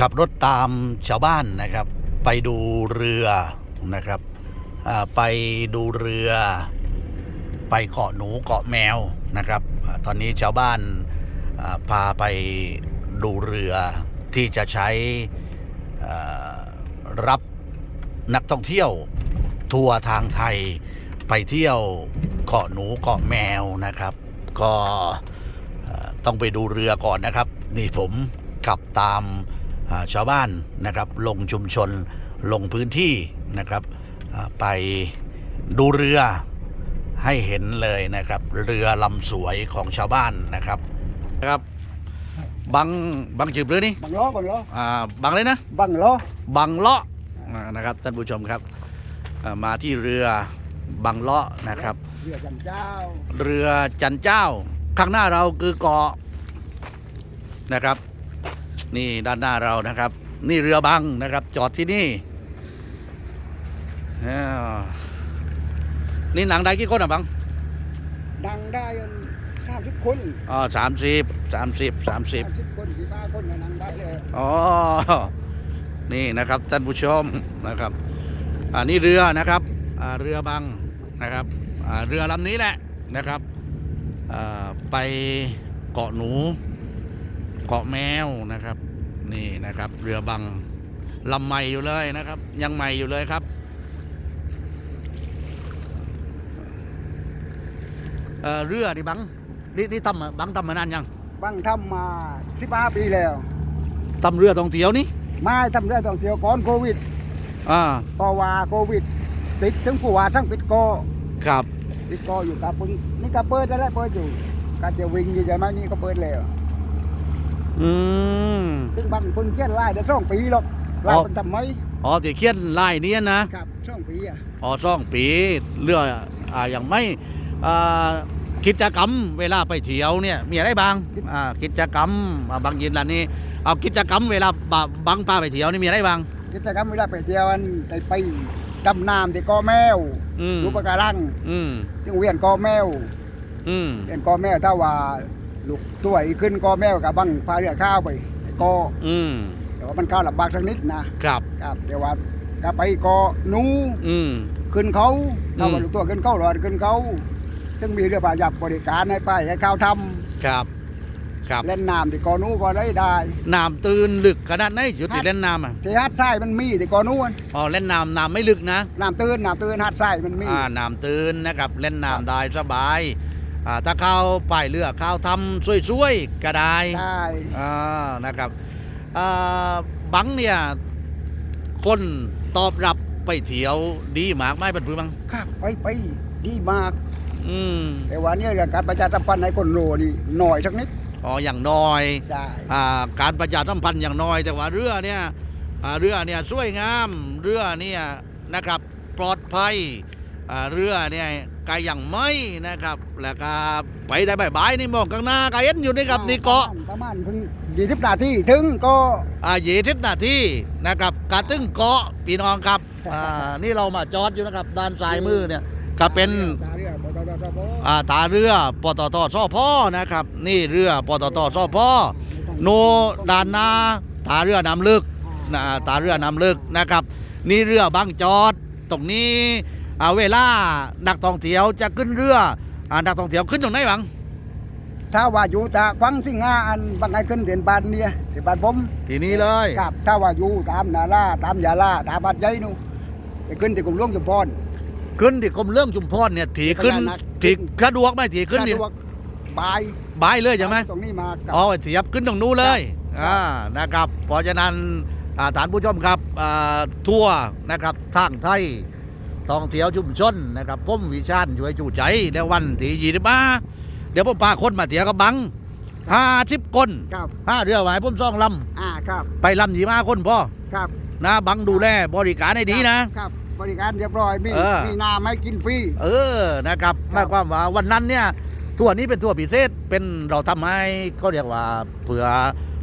ขับรถตามชาวบ้านนะครับ ไปดูเรือนะครับไปดูเรือ ไปเกาะหนูเกาะแมวนะครับ ตอนนี้ชาวบ้านพาไปดูเรือที่จะใช้รับนักท่องเที่ยวทัวร์ทางไทยไปเที่ยวเกาะหนูเกาะแมวนะครับ ก็ต้องไปดูเรือก่อนนะครับ นี่ผมขับตาม ชาวบ้านนะครับลงชุมชนลงพื้นที่นะครับอ่าไปดูเรือให้เห็นเลยนะครับ เรือลำสวยของชาวบ้านนะครับนะครับบังบังจืบเรือนี่บังล้อบังล้ออ่าบังเลยนะบังล้อบังเลาะอ่านะครับท่านผู้ชมครับอ่ามาที่เรือบังเลาะนะครับ เรือจันเจ้า เรือจันเจ้า ข้างหน้าเราคือเกาะนะครับ นี่ด้านหน้าเรานะครับ นี่เรือบังนะครับ จอดที่นี่อ้าวนี่หนังได้กี่คนอะบังดังได้สามสิบคนอ๋อสามสิบสามสิบสามสิบสามสิบคนสี่บ้าคนเนี่ยนั่งได้เลยอ๋อนี่นะครับท่านผู้ชมนะครับอ่านี่เรือนะครับอ่าเรือบังนะครับอ่าเรือลำนี้แหละนะครับอ่าไปเกาะหนู เกาะแมวนะครับ นี่นะครับ เรือบังลำใหม่อยู่เลยนะครับ ยังใหม่อยู่เลยครับเอ่อเรือดิบังนี่นี่ทำมาบังทำมานานยังบังทำมาสิบห้าปีแล้วทำเรือท่องเที่ยวนี่ไม่ทำเรื่องท่องเที่ยวก่อนโควิดอ่าก็ว่าโควิดติดถึงผู้ว่าสั่งปิดโกครับปิดโกอยู่กับปึงนี่ก็เปิดแล้วแหละเปิดอยู่ก็จะวิ่งอยู่ใช่ไหมนี่ก็เปิดแล้ว อืมถึงบังเพิ่งเขียนไล่ได้สองปีหรอกไล่อ๋อมันทำไมอ๋อที่เขียนลายนี้นะครับสองปีอะอ๋อสองปีเรืออ่าอย่างไม่อ่ากิจกรรมเวลาไปเที่ยวเนี่ยมีอะไรบ้างอ่ากิจกรรมอ่าบางยินล่ะนี่เอากิจกรรมเวลาบะบังพาไปเที่ยวนี่มีอะไรบ้างกิจกรรมเวลาไปเที่ยวอันได้ไปดำน้ำที่เกอแมวอืมดูปะการังอืมถึงเวียนเกอแมวอืมเวียนเกอแมวถ้าว่า ลูกตัวอีขึ้นเกอแมวกับบังพาเรือข้าวไปเกออืมแต่ว่ามันข้าวลำบากสักนิดนะครับครับเดี๋ยวว่าก็ไปเกอหนูอืม ขึ้นเขาอืมถ้าว่าลูกตัวขึ้นเขาหรอขึ้นเขาซึ่งมีเรือปลาหยับบริการให้ไปให้ข้าวทครับ ครับำเล่นน้ำที่เกอหนูก็ได้ได้น้ำตื่นลึกขนาดไหนอยู่ที่เล่นน้ำอะที่ฮัดไส้มันมีที่เกอหนูอะอ๋อเล่นน้ำน้ำไม่ลึกนะน้ำตื้นน้ำตื้นฮัดไส้มันมีอ่าน้ำตื่นนะครับเล่นน้ำได้สบาย อ่าถ้าเข้าไปเรือเข้าทำสวยๆก็ได้ได้อ่านะครับอ่าบังเนี่ยคนตอบรับไปเที่ยวดีมากไหมเป็นพื้นบังครับไปไปดีมาก อืมแต่ว่าเนี่ยเรื่องการประชาสัมพันธ์ให้คนรู้นี่หน่อยสักนิดอ๋ออย่างน้อย ใช่อ่าการประชาสัมพันธ์อย่างน้อยแต่ว่าเรือเนี่ยอ่าเรือเนี่ยสวยงามเรือเนี่ยนะครับปลอดภัยอ่า เรือเนี่ยกายอย่างไม่นะครับ แล้วก็ไปได้บายๆนี่มองข้างหน้าก็เห็นอยู่นี่ครับนี่เกาะประมาณเพิ่งยี่สิบนาทีถึงก็อ่าเยทิพนาที่นะครับกาตึ้งเกาะพี่น้องครับอ่านี่เรามาจอดอยู่นะครับ ด้านซ้ายมือเนี่ยก็เป็นตาเรือปตทปอ่าตาเรือปตทสพนะครับ นี่เรือปตทสพโนด้านหน้าตาเรือน้ำลึกนะตาเรือน้ำลึกนะครับ นี่เรือบางจอดตรงนี้อ่า เวลานักท่องเที่ยวจะขึ้นเรืออ่านักท่องเที่ยวขึ้นตรงไหนบ้างถ้าว่าอยู่ตาควังสิงหาอันบางไงขึ้นเถียนบานเนี่ยเถียนบานผมทีนี้เลยกับถ้าว่าอยู่ตามนาล่าตามยาล่าตามบานใหญ่นู่นไปขึ้นที่กรุงหลวงจุมพรขึ้นที่กรมเรื่องชุมพรเนี่ยถีขึ้นพญานาคถีสะดวกไหมถีขึ้นนี่สะดวกบายบายเลยใช่ไหมตรงนี้มากับอ๋อเสียบขึ้นตรงนู้นเลยครับอ่านะครับเพราะฉะนั้นอ่าฐานผู้ชมครับอ่าทัวร์นะครับทางไทย ท่องเที่ยวชุมชนนะครับผมวิชาญช่วยจูใจในวันที่ยี่สิบาเดี๋ยวผมพาคนมาเที่ยวกับบังห้าสิบคนครับห้าเรือหมายผมซ่องลอ่าครับำไปลำยี่มาคนพ่อครับนะบังดูแลบริการให้ดีนะ ครับบริการเรียบร้อยมีเออ มีน้ำให้กินฟรี เออนะครับหครัมายบความว่าวันนั้นเนี่ยทัวร์นี้เป็นทัวร์พิเศษเป็นเราทำให้เขาเรียกว่าเผื่อ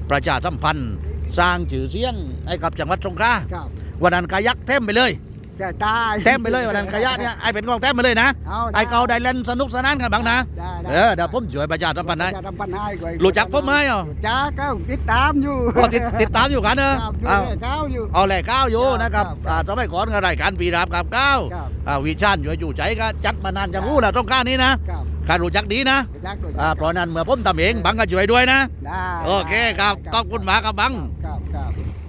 ประชาสัมพันธ์ สร้างชื่อเสียงให้กับจังหวัดสงขลาครับ วันนั้นกายักเต็มไปเลย แก่ตายแต้มไปเลยวันนั้นขยะเนี่ยไอ้เป็นกองแต้มไปเลยนะเอาไอ้เกาได้เล่นสนุกสนานกันบ้างนะได้ได้เออเดี๋ยวผมช่วยประชาสัมพันธ์ให้จะทำปัญหาให้ก่อนรู้จักผมไหมอะจ้าก็ติดตามอยู่อ๋อติดติดตามอยู่กันเนอะครับอยู่อ้าวแก่ข้าวอยู่เอาแหล่ก้าวอยู่นะครับครับอ่าสมัยก่อนก็รายการปีราบกับก้าวครับอ่าวิชานอยู่อยู่ใจก็จัดมานานจังรู้นะต้องการนี้นะครับการรู้จักดีนะรู้จักรู้จักอ่าเพราะนั้นเมื่อผมทำเองบังก็ช่วยด้วยนะได้โอเคครับขอบคุณมากครับบังค